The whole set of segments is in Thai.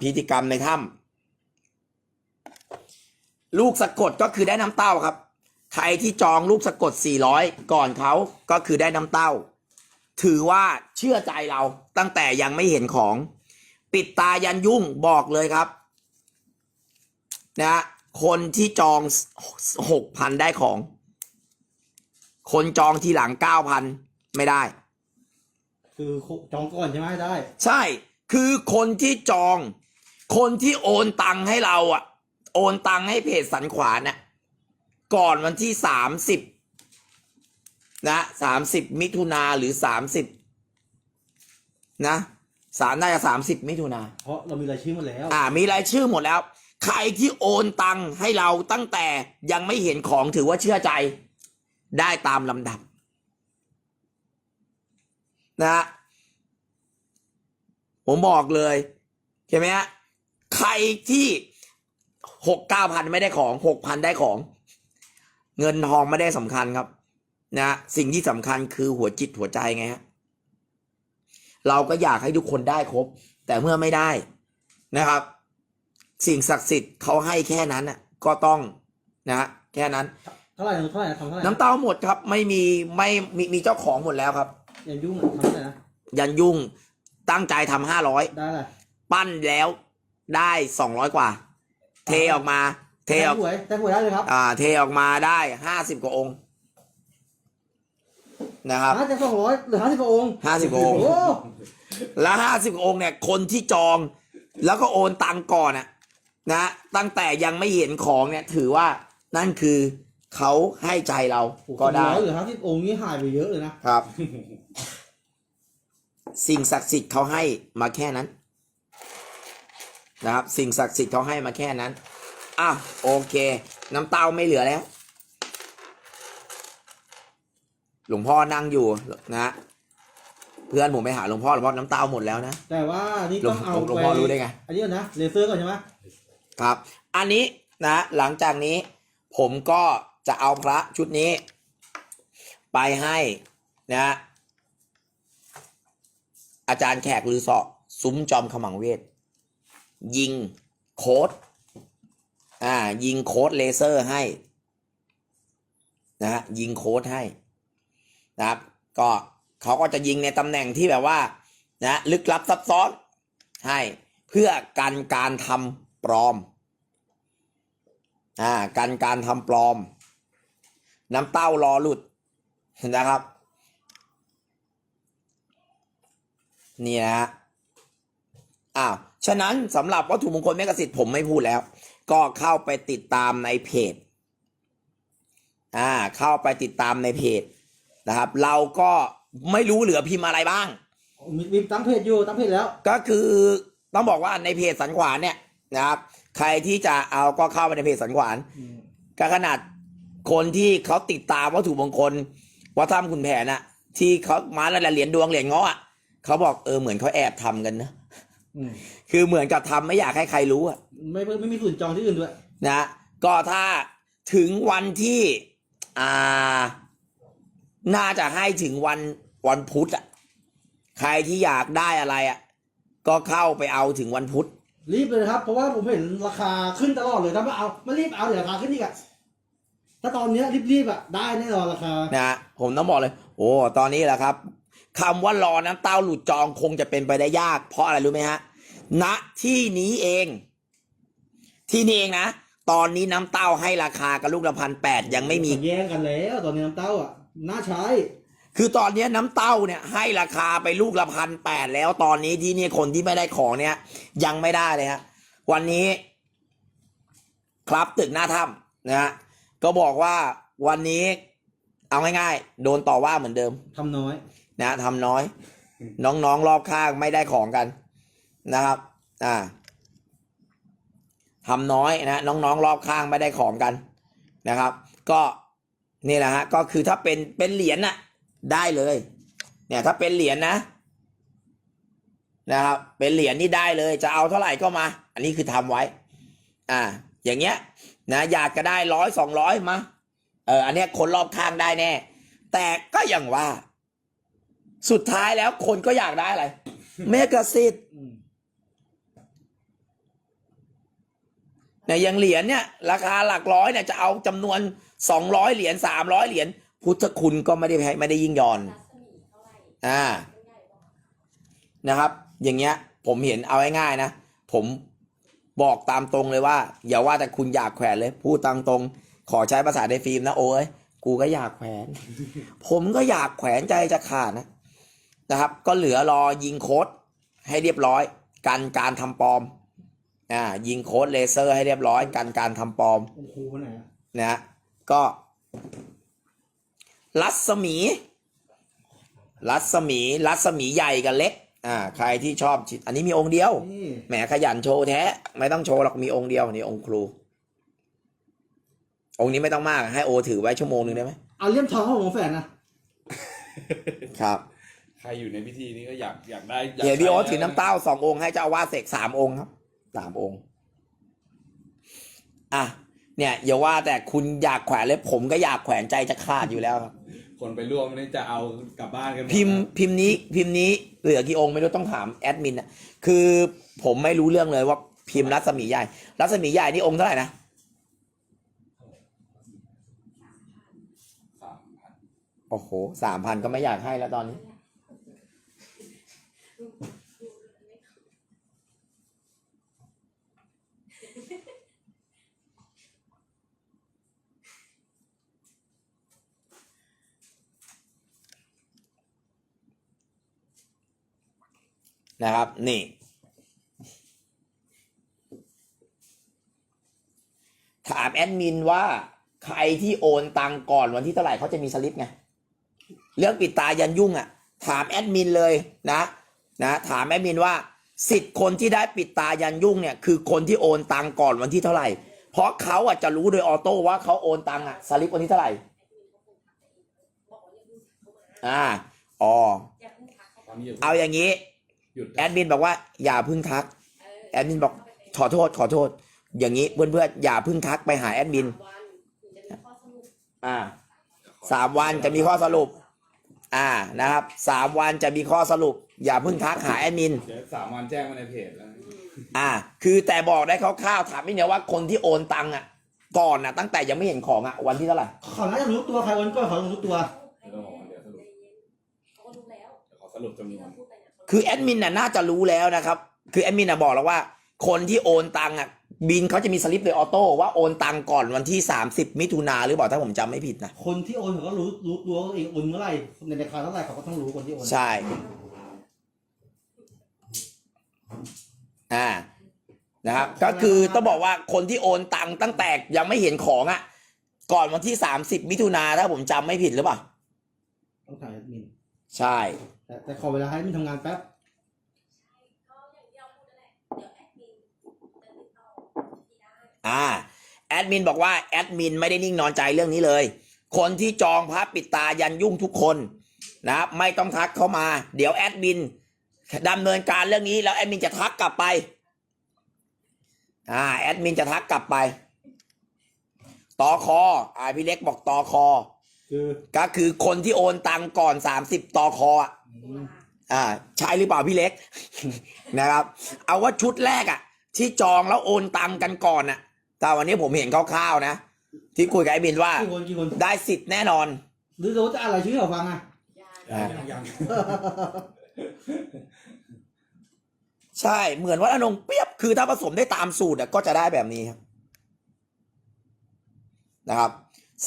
เนี่ยแหละครับพิธีกรรมในถ้ำลูกสะกดก็คือได้น้ำเต้าครับ ใครที่จองลูกสะกด 400 ก่อนเขาก็คือได้น้ำเต้า ถือว่าเชื่อใจเราตั้งแต่ยังไม่เห็นของ ปิดตายันยุ่งบอกเลยครับนะฮะคนที่จองหกพันได้ของ คนจองทีหลังเก้าพันไม่ได้ คือจองก่อนใช่ไหมได้ ใช่ คือคนที่จอง คนที่โอนตังค์ให้เราอะโอนตังค์ให้เพจสันขวานน่ะก่อนวันที่สามสิบนะสามสิบมิถุนาหรือสามสิบนะสามน่าจะสามสิบมิถุนาเพราะเรามีรายชื่อหมาแล้ว อ่า มีรายชื่อหมดแล้ว ใครที่โอนตังค์ให้เราตั้งแต่ยังไม่เห็นของถือว่าเชื่อใจ ได้ตามลำดับ นะฮะ ผมบอกเลยใช่ไหมฮะใครที่หกเก้าพันไม่ได้ของหกพันได้ของ เงินทองไม่ได้สำคัญครับนะฮะสิ่งที่สำคัญคือหัวจิตหัวใจไงฮะเราก็อยากให้ทุกคนได้ครบ แต่เมื่อไม่ได้นะครับ สิ่งศักดิ์สิทธิ์เขาให้แค่นั้นน่ะก็ต้องนะฮะแค่นั้นเท่าไหร่นะเท่าไหร่นะทำเท่าไหร่น้ำเต้าหมดครับ ไม่มีไม่มีมีเจ้าของหมดแล้วครับ ยันยุ่งอะทำเท่าไหร่นะยันยุ่ง ตั้งใจทำห้าร้อยได้เลยปั้นแล้วได้สองร้อยกว่า เทออกมา เทออกหวยแต่หวยได้เลยครับอ่า เทออกมาได้ห้าสิบกว่าองค์ นะครับห้าจะสองร้อยหรือห้าสิบกว่าองค์50กว่าองค์โอ้แล้วห้าสิบองค์เนี่ย คนที่จอง แล้วก็โอนตังก่อนน่ะนะ ตั้งแต่ยังไม่เห็นของเนี่ย ถือว่านั่นคือเขาให้ใจเราก็ได้ร้อยหรือห้าสิบองค์นี่หายไปเยอะเลยนะครับ สิ่งศักดิ์สิทธิ์เขาให้มาแค่นั้นนะครับ สิ่งศักดิ์สิทธิ์เขาให้มาแค่นั้นอะโอเค น้ำเต้าไม่เหลือแล้ว หลวงพ่อนั่งอยู่นะ เพื่อนผมไปหาหลวงพ่อหลวงพ่อน้ำเต้าหมดแล้วนะแต่ว่านี่ต้องเอาหลวงไปพ่อรู้ได้ไง อันนี้ก่อนนะเลเซอร์ก่อนใช่ไหมครับ อันนี้นะหลังจากนี้ ผมก็จะเอาพระชุดนี้ ไปให้นะ อาจารย์แขกลือเสาะซุ้มจอมขมังเวท ยิงโค้ดอ่า ยิงโค้ดเลเซอร์ให้นะฮะยิงโค้ดให้นะครับ ก็เขาก็จะยิงในตำแหน่งที่แบบว่านะลึกลับซับซ้อนให้เพื่อกันการทำปลอมอ่ากันการทำปลอม น้ำเต้ารอหลุดนะครับ นี่นะฮะอ้าวฉะนั้นสำหรับวัตถุมงคลแมกกาสิทธิ์ผมไม่พูดแล้ว ก็เข้าไปติดตามในเพจอ่าเข้าไปติดตามในเพจนะครับ เราก็ไม่รู้เหลือพิมพ์อะไรบ้าง มีมีตั้งเพจอยู่ตั้งเพจแล้ว ก็คือต้องบอกว่าในเพจสันขวานเนี่ยนะครับ ใครที่จะเอาก็เข้าไปในเพจสันขวานก็ขนาดคนที่เขาติดตามวัตถุมงคลวัดถ้ำคุณแผนน่ะที่เขามาแล้วเหรียญดวงเหรียญเงาะอะ เขาบอกเออเหมือนเขาแอบทำกันนะอืมคือเหมือนกับทำไม่อยากให้ใครรู้อะไม่ไม่ไม่มีส่วนจองที่อื่นด้วยนะก็ถ้าถึงวันที่อ่า น่าจะให้ถึงวันวันพุธอะใครที่อยากได้อะไรอะก็เข้าไปเอาถึงวันพุธรีบเลยนะครับ เพราะว่าผมเห็นราคาขึ้นตลอดเลยถ้าไม่เอาไม่รีบเอาเดี๋ยวราคาขึ้นอีกอะถ้าตอนเนี้ยรีบๆอะได้แน่นอนราคานะผมต้องบอกเลย โอ้ตอนนี้แหละครับ คำว่ารอน้ำเต้าหลุดจองคงจะเป็นไปได้ยาก เพราะอะไรรู้ไหมฮะณที่นี้เอง ที่นี่เองนะ ตอนนี้น้ำเต้าให้ราคากับลูกละพันแปดยังไม่มี แย่งกันแล้วตอนนี้น้ำเต้าอะน่าใช้ คือตอนนี้น้ำเต้าเนี่ย ให้ราคาไปลูกละพันแปดแล้วตอนนี้ที่นี่คนที่ไม่ได้ของเนี่ย ยังไม่ได้เลยฮะวันนี้ ครับตึกหน้าถ้ำนะฮะก็บอกว่าวันนี้ เอาง่ายๆ โดนต่อว่าเหมือนเดิมทำน้อย นะทำน้อย น้องๆรอบข้างไม่ได้ของกันนะครับ อ่าทำน้อยนะน้องๆรอบข้างไม่ได้ของกันนะครับ ก็นี่แหละฮะก็คือถ้าเป็นเป็นเหรียญน่ะได้เลย เนี่ยถ้าเป็นเหรียญนะนะครับ เป็นเหรียญนี่ได้เลย จะเอาเท่าไหร่ก็มา อันนี้คือทำไว้ อ่า อย่างเงี้ย นะ อยากจะได้ร้อยสองร้อยมา เออ อันเนี้ยคนรอบข้างได้แน่ แต่ก็อย่างว่า สุดท้ายแล้วคนก็อยากได้อะไรเมกะซิตอืมเนี่ยอยังเหรียญเนี่ย ราคาหลักร้อยเนี่ยจะเอาจำนวนสองร้อยเหรียญสามร้อยเหรียญพุทธคุณก็ไม่ได้แพ้ไม่ได้ยิ่งย่อนรัศมีเท่าไหร่อ่าเป็นใหญ่กว่านะครับ อย่างเงี้ย ผมเห็นเอาง่ายๆนะ ผมบอกตามตรงเลยว่า อย่าว่าแต่คุณอยากแขวนเลย พูดตามตรง ขอใช้ภาษาในฟิล์มนะโอ้ยกูก็อยากแขวน ผมก็อยากแขวนใจจะขาดนะ นะครับ ก็เหลือรอยิงโค้ดให้เรียบร้อย กันการทำปลอมอ่ายิงโค้ดเลเซอร์ให้เรียบร้อย กันการทำปลอมโอ้โหไหนอะนะฮะก็รัศมี รัศมี รัศมีใหญ่กับเล็ก อ่า ใครที่ชอบชิอันนี้มีองค์เดียว นี่แหมขยันโชว์แท้ ไม่ต้องโชว์หรอกมีองค์เดียวนี่องค์ครู องค์นี้ไม่ต้องมากให้โอถือไว้ชั่วโมงหนึ่งได้ไหมเอาเลี่ยมทองของผมแฝนนะครับ ใครอยู่ในพิธีนี้ก็อยากอยากได้ากเดี๋ยวพี่โอตใช้ถือน้ำเต้าสององค์ให้เจ้าอาวาสเสกสามองค์ครับสามองค์ อะ เนี่ย อย่าว่าแต่คุณอยากแขวนเลยผมก็อยากแขวนใจจะขาดอยู่แล้วครับคนไปร่วมนี่จะเอากลับบ้านกันหดพิมพ์นะพิมพ์นี้พิมพ์นี้เหลือกี่องค์ไม่รู้ต้องถามแอดมินอะคือผมไม่รู้เรื่องเลยว่าพิมพ์รัศมีใหญ่ รัศมีใหญ่นี่องค์เท่าไหร่นะสามพันโอ้โหสามพันก็ไม่อยากให้แล้วตอนนี้ นะครับ นี่ ถามแอดมินว่าใครที่โอนตังก่อนวันที่เท่าไหร่เขาจะมีสลิปไง เรื่องปิดตายันยุ่งอะ่ะ ถามแอดมินเลยนะนะ ถามแอดมินว่าสิทธิ์คนที่ได้ปิดตายันยุ่งเนี่ยคือคนที่โอนตังก่อนวันที่เท่าไหร่ เพราะเขาอะจะรู้โดยออโต้ว่าเขาโอนตังอะสลิปวันที่เท่าไหร่ อ่า อ๋อ เอาอย่างนี้ หยุดแอดมินบอกว่าอย่าเพึ่งทักเออแอดมินบอกขอโทษขอโทษ อย่างนี้เพื่อนๆอย่าเพึ่งทักไปหาแอดมินวันถึงจะมีข้อสรุปอ่าสามวันจะมีข้อสรุป อ่านะครับสามวันจะมีข้อสรุป อย่าเพึ่งทักหาแอดมิน เดี๋ยวสามวันแจ้งมาในเพจแล้ว อ่า คือแต่บอกได้คร่าวๆถามไม่เนี่ยว่าคนที่โอนตังค์อะ ก่อนนะตั้งแต่ยังไม่เห็นของอะวันที่เท่าไหร่ เขาน่าจะรู้ตัวใครวันก่อนเขารู้ตัว เดี๋ยวต้องบอกว่าเดี๋ยวสรุป เขาก็รู้แล้ว เดี๋ยวขอสรุปจำนที่วนเราพูดไปเนี่ย คือแอดมินน่ะน่าจะรู้แล้วนะครับ คือแอดมินน่ะบอกแล้วว่า คนที่โอนตังค์อะบินเขาจะมีสลิปโดยออโต้ว่าโอนตังค์ก่อนวันที่ 30 มิถุนาหรือเปล่าถ้าผมจำไม่ผิดนะ คนที่โอนเขาก็รู้รู้ตัวเองโอนเมื่อไหร่ในราคาเท่าไหร่เขาก็ต้องรู้คนที่โอนใช่ อ่า นะครับ ก็คือต้องบอกว่าคนที่โอนตังค์ตั้งแต่ยังไม่เห็นของอะ ก่อนวันที่ 30 มิถุนาถ้าผมจำไม่ผิดหรือเปล่า ต้องถ่ายแอดมิน ใช่ แต่แต่ขอเวลาให้แอดมินทำงานแป๊บก็อย่างที่เราพูดนั่นแหละเดี๋ยวแอดมินจะติดต่อที่ได้อ่าแอดมินบอกว่าแอดมินไม่ได้นิ่งนอนใจเรื่องนี้เลย คนที่จองพระปิดตายันยุ่งทุกคนนะครับไม่ต้องทักเข้ามา เดี๋ยวแอดมินดำเนินการเรื่องนี้แล้วแอดมินจะทักกลับไป อ่าแอดมินจะทักกลับไปตอคออ่าพี่เล็กบอกตอคอ คือ ก็คือคนที่โอนตังก่อน 30 ตอคออะตุลา อ่าใช่หรือเปล่าพี่เล็ก นะครับ เอาว่าชุดแรกอะที่จองแล้วโอนตังกันก่อนอะแต่วันนี้ผมเห็นคร่าวๆนะ ที่คุยกับไอ้บินว่า กี่คนกี่คนได้สิทธิ์แน่นอน หรือเราจะอ่านรายชื่อให้เขาฟังอะยาอ่า ยังยังใช่เหมือนว่าอนงเปรียบคือถ้าผสมได้ตามสูตรอะก็จะได้แบบนี้ครับนะครับ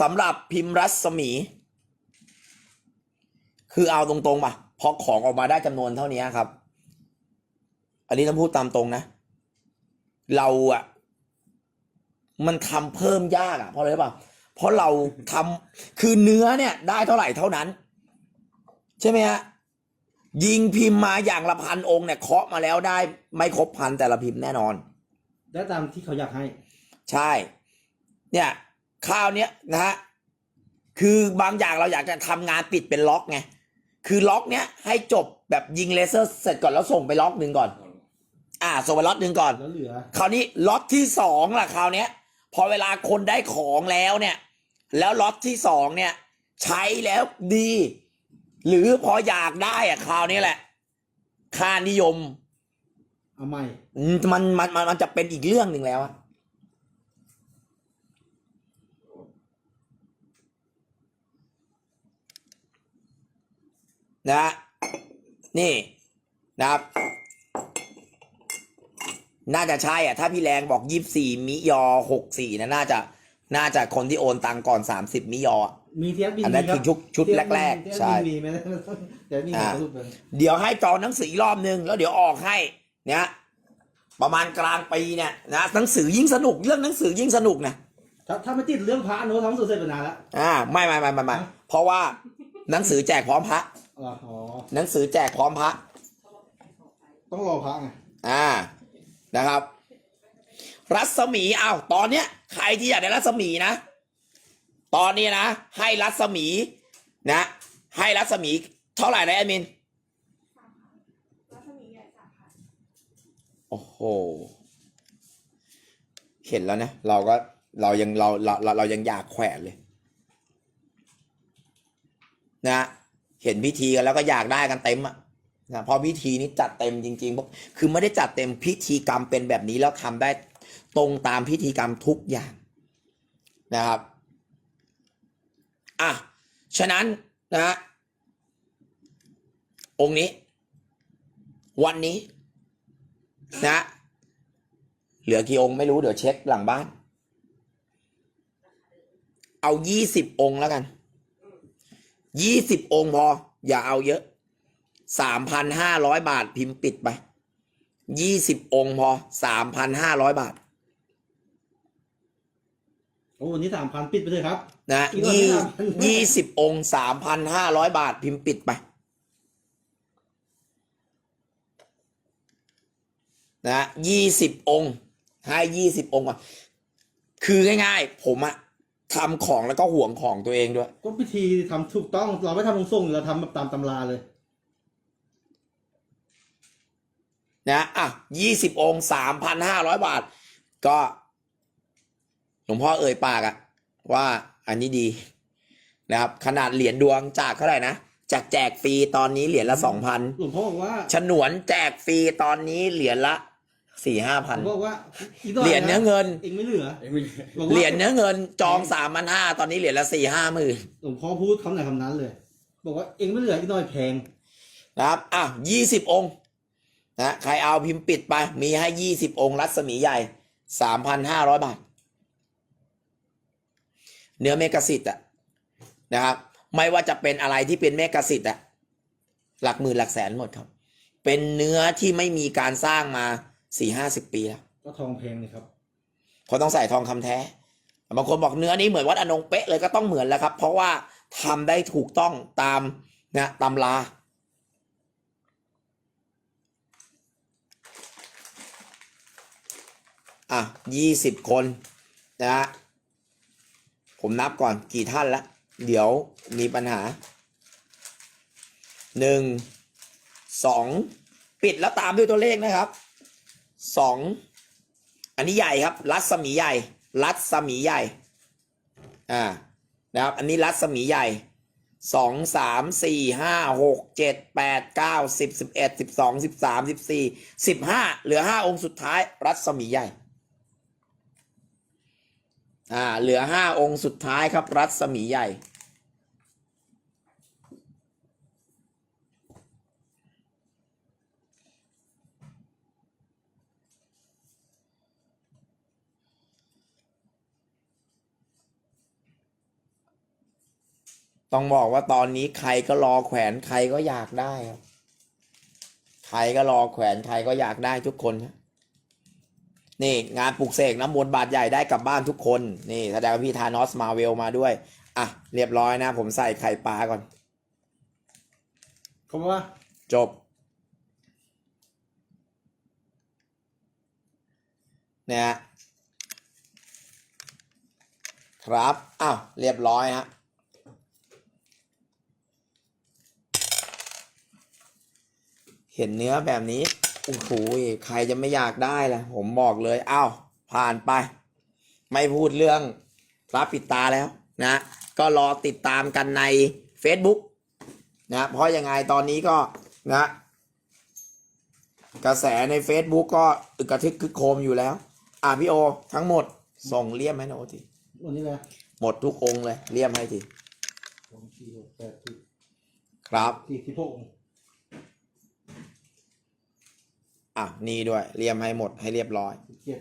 สำหรับพิมพ์รัศมี คือเอาตรงๆป่ะ พอของออกมาได้จำนวนเท่านี้ครับ อันนี้ต้องพูดตามตรงนะ เราอะมันทำเพิ่มยากอะเพราะอะไรรู้ป่ะเพราะเราทำคือเนื้อเนี่ย ได้เท่าไหร่เท่านั้น ใช่ไหมฮะยิงพิมพ์มาอย่างละพันองค์เนี่ยเคาะมาแล้วได้ ไม่ครบพันแต่ละพิมพ์แน่นอน ได้ตามที่เขาอยากให้ ใช่ เนี่ยข้าวเนี้ยนะฮะคือบางอย่างเราอยากจะทำงานปิดเป็นล็อกไง คือล็อกเนี้ยให้จบแบบยิงเลเซอร์เสร็จก่อนแล้วส่งไปล็อกหนึ่งก่อน อ่า ส่งไปล็อตหนึ่งก่อน แล้วเหลือ คราวนี้ล็อตที่สองล่ะคราวเนี้ย พอเวลาคนได้ของแล้วเนี่ย แล้วล็อตที่สองเนี่ย ใช้แล้วดี หรือพออยากได้อะคราวนี้แหละ ค่านิยมเอาใหม่ อืมมันมันมันมันจะเป็นอีกเรื่องหนึ่งแล้วอะ นะนี่นะครับ น่าจะใช่อะ ถ้าพี่แรงบอกยี่สี่มิยอหกสี่นะน่าจะน่าจะคนที่โอนตังก่อนสามสิบมิยออะมีเทียบบินอันนั้นคือชุดชุดแรกๆๆใช่มีไหมเดี๋ยวมีอ่าสรุปเลยเดี๋ยวให้จองหนังสืออีกรอบนึงแล้วเดี๋ยวออกให้เนี่ยประมาณกลางปีเนี่ยนะหนังสือยิ่งสนุกเรื่องหนังสือยิ่งสนุกนะถ้าถ้าไม่ติดเรื่องพระโน้ตทำสุดเสร็จไปนานแล้วอ่าไม่ไม่ไม่ไม่ไม่เพราะว่าหนังสือแจกพร้อมพระ อ๋ออ๋อ หนังสือแจกพร้อมพระ ต้องรอพระไง อ่า นะครับ รัศมีอ้าวตอนเนี้ย ใครที่อยากได้รัศมีนะ ตอนนี้นะ ให้รัศมี นะ ให้รัศมี เท่าไหร่นะแอดมิน รัศมีใหญ่สามพันโอ้โห เห็นแล้วนะ เราก็เรายังเราเราเราเรายังอยากแขวนเลย นะ เห็นพิธีกันแล้วก็อยากได้กันเต็มอะนะพราะพิธีนี้จัดเต็มจริงๆเพราะคือไม่ได้จัดเต็มพิธีกรรมเป็นแบบนี้แล้วทำได้ตรงตามพิธีกรรมทุกอย่างนะครับอะฉะนั้นนะฮะองค์นี้ วันนี้นะเหลือกี่องค์ไม่รู้เดี๋ยวเช็คหลังบ้าน เอายี่สิบองค์แล้วกัน ยี่สิบองค์พอ อย่าเอาเยอะสามพันห้าร้อยบาทพิมพ์ปิดไปยี่สิบองค์พอสามพันห้าร้อยบาท โอ้วันนี้สามพันปิดไปเลยครับ นะอีกหน่อยยี่ไม่ทำยี่สิบองค์สามพันห้าร้อยบาทพิมพ์ปิดไป นะยี่สิบองค์ ให้ยี่สิบองค์ก่อนคือง่ายๆ ผมอะ ทำของแล้วก็ห่วงของตัวเองด้วย ก็พิธีทำถูกต้อง เราไม่ทำตรงส่งเราทำแบบตามตำราเลย นะอะยี่สิบองค์สามพันห้าร้อยบาท ก็หลวงพ่อเอ่ยปากอะว่าอันนี้ดีนะครับ ขนาดเหรียญดวงจากเท่าไหร่นะ จากแจกฟรีตอนนี้เหรียญละสองพันหลวงพ่อบอกว่า ฉนวนแจกฟรีตอนนี้เหรียญละ สี่ห้าหพันลวงพ่อบอกว่าอีกหน่อยเหรียญเนื้อเงิน เองไม่เหลือเอ้ยไม่บอกว่าเหรียญเนื้อเงินจองสามพันห้าตอนนี้เหรียญละสี่ห้าหมื่นหลวงพ่อพูดคำไหนคำนั้นเลย บอกว่าเองไม่เหลืออีกหน่อยแพงนะครับ อะยี่สิบองค์นะใครเอาพิมพ์ปิดไป มีให้ยี่สิบองค์รัศมีใหญ่สามพันห้าร้อยบาท เนื้อเมกะสิทธิ์อะนะครับ ไม่ว่าจะเป็นอะไรที่เป็นเมกะสิทธิ์อะหลักหมื่นหลักแสนหมดครับ เป็นเนื้อที่ไม่มีการสร้างมา สี่ห้าสิบปีแล้วก็ทองแพงเลยครับเพราะต้องใส่ทองคำแท้บางคนบอกเนื้อนี้เหมือนวัดอนงเป๊ะเลยก็ต้องเหมือนแล้วครับ เพราะว่าทำได้ถูกต้องตามนะตำราอะยี่สิบคนนะฮะผมนับก่อนกี่ท่านละ เดี๋ยวมีปัญหาหนึ่งสองปิดแล้วตามด้วยตัวเลขนะครับ สองอันนี้ใหญ่ครับ รัศมีใหญ่ รัศมีใหญ่ อ่า นะครับ อันนี้รัศมีใหญ่สองสามสี่ห้าหกเจ็ดแปดเก้าสิบสิบเอ็ดสิบสองสิบสามสิบสี่สิบห้าเหลือห้าองค์สุดท้าย รัศมีใหญ่ อ่า เหลือห้าองค์สุดท้ายครับ รัศมีใหญ่ ต้องบอกว่าตอนนี้ใครก็รอแขวนใครก็อยากได้ครับ ใครก็รอแขวนใครก็อยากได้ทุกคนครับนี่งานปลุกเสกน้ำมนต์บาทใหญ่ได้กลับบ้านทุกคน นี่แสดงว่าพี่ทานอสมาเวลมาด้วย อะ เรียบร้อยนะ ผมใส่ไข่ปลาก่อนเขาบอกว่า จบ เนี่ยฮะครับ อ้าว เรียบร้อยฮะ เห็นเนื้อแบบนี้โอ้โหใครจะไม่อยากได้ล่ะ ผมบอกเลยอ้าวผ่านไป ไม่พูดเรื่องพระปิดตาแล้วนะ ก็รอติดตามกันใน Facebook นะเพราะยังไงตอนนี้ก็นะ กระแสใน Facebook ก็อึกกระทึกคึกโครมอยู่แล้ว อะพี่โอ ทั้งหมดส่งเลี่ยมให้หนะโอทีวันนี้เลยหมดทุกองค์เลย เลี่ยมให้ทีสองสี่หกแปดสิบครับสี่สิบหก องค์อะนี่ด้วย เรียมให้หมดให้เรียบร้อยสิบเจ็ด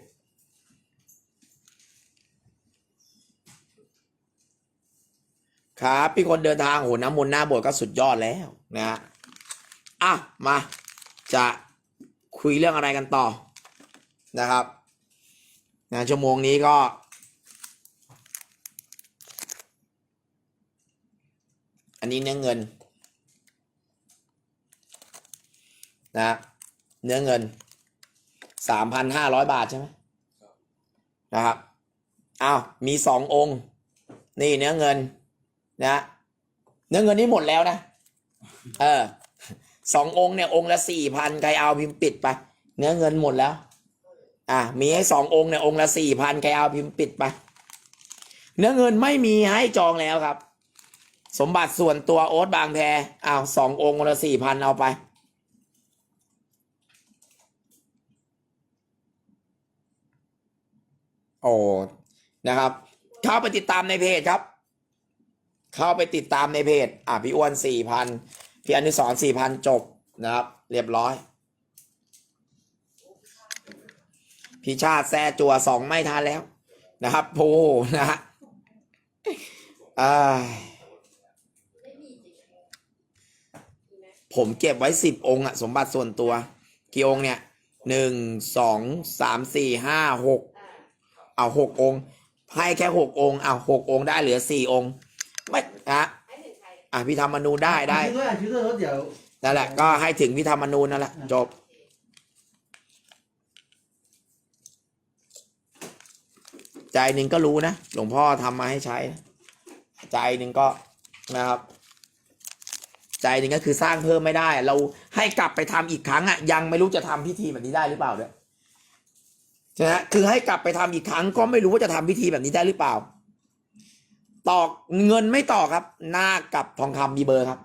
ครับพี่คนเดินทางโหน้ำมนต์หน้าโบสถ์ก็สุดยอดแล้วนะฮะอะมา จะคุยเรื่องอะไรกันต่อนะครับนะชั่วโมงนี้ก็ อันนี้เนื้อเงินนะ เนื้อเงินสามพันห้าร้อยบาทใช่ไหมนะครับอ้าวมีสององค์ นี่เนื้อเงินนะเนื้อเงินนี่หมดแล้วนะ เออสององค์เนี่ยองค์ละสี่พันใครเอาพิมพ์ปิดไป เนื้อเงินหมดแล้ว อะมีให้สององค์เนี่ยองค์ละสี่พันใครเอาพิมพ์ปิดไป เนื้อเงินไม่มีให้จองแล้วครับ สมบัติส่วนตัวโอ๊ตบางแพอ้าวสององค์องค์ละสี่พันเอาไป โอ้นะครับ เข้าไปติดตามในเพจครับ เข้าไปติดตามในเพจ อะพี่อ้วนสี่พันพี่อนุสรสี่พันจบนะครับ เรียบร้อย พี่ชาติแซ่จัวสองไม่ทันแล้วนะครับโอ้โหนะฮะอ่าผมเก็บไว้สิบองค์อะสมบัติส่วนตัว กี่องค์เนี่ยหนึ่งสองสามสี่ห้าหก เอาหกองค์ให้แค่หกองค์เอาหกองค์ได้เหลือสี่องค์ ไม่อะอะพี่ธรรมนูญได้ได้ชื่อด้วยชื่อด้วยแล้วเดี๋ยวนั่นแหละก็ให้ถึงพี่ธรรมนูญนั่นแหละ จบ ใจหนึ่งก็รู้นะ หลวงพ่อทำมาให้ใช้นะใจหนึ่งก็นะครับ ใจหนึ่งก็คือสร้างเพิ่มไม่ได้ เราให้กลับไปทำอีกครั้งอะ ยังไม่รู้จะทำพิธีแบบนี้ได้หรือเปล่าด้วย ใช่ไหมคือให้กลับไปทำอีกครั้งก็ไม่รู้ว่าจะทำพิธีแบบนี้ได้หรือเปล่า ตอกเงินไม่ต่อครับ หน้ากับทองคำมีเบอร์ครับ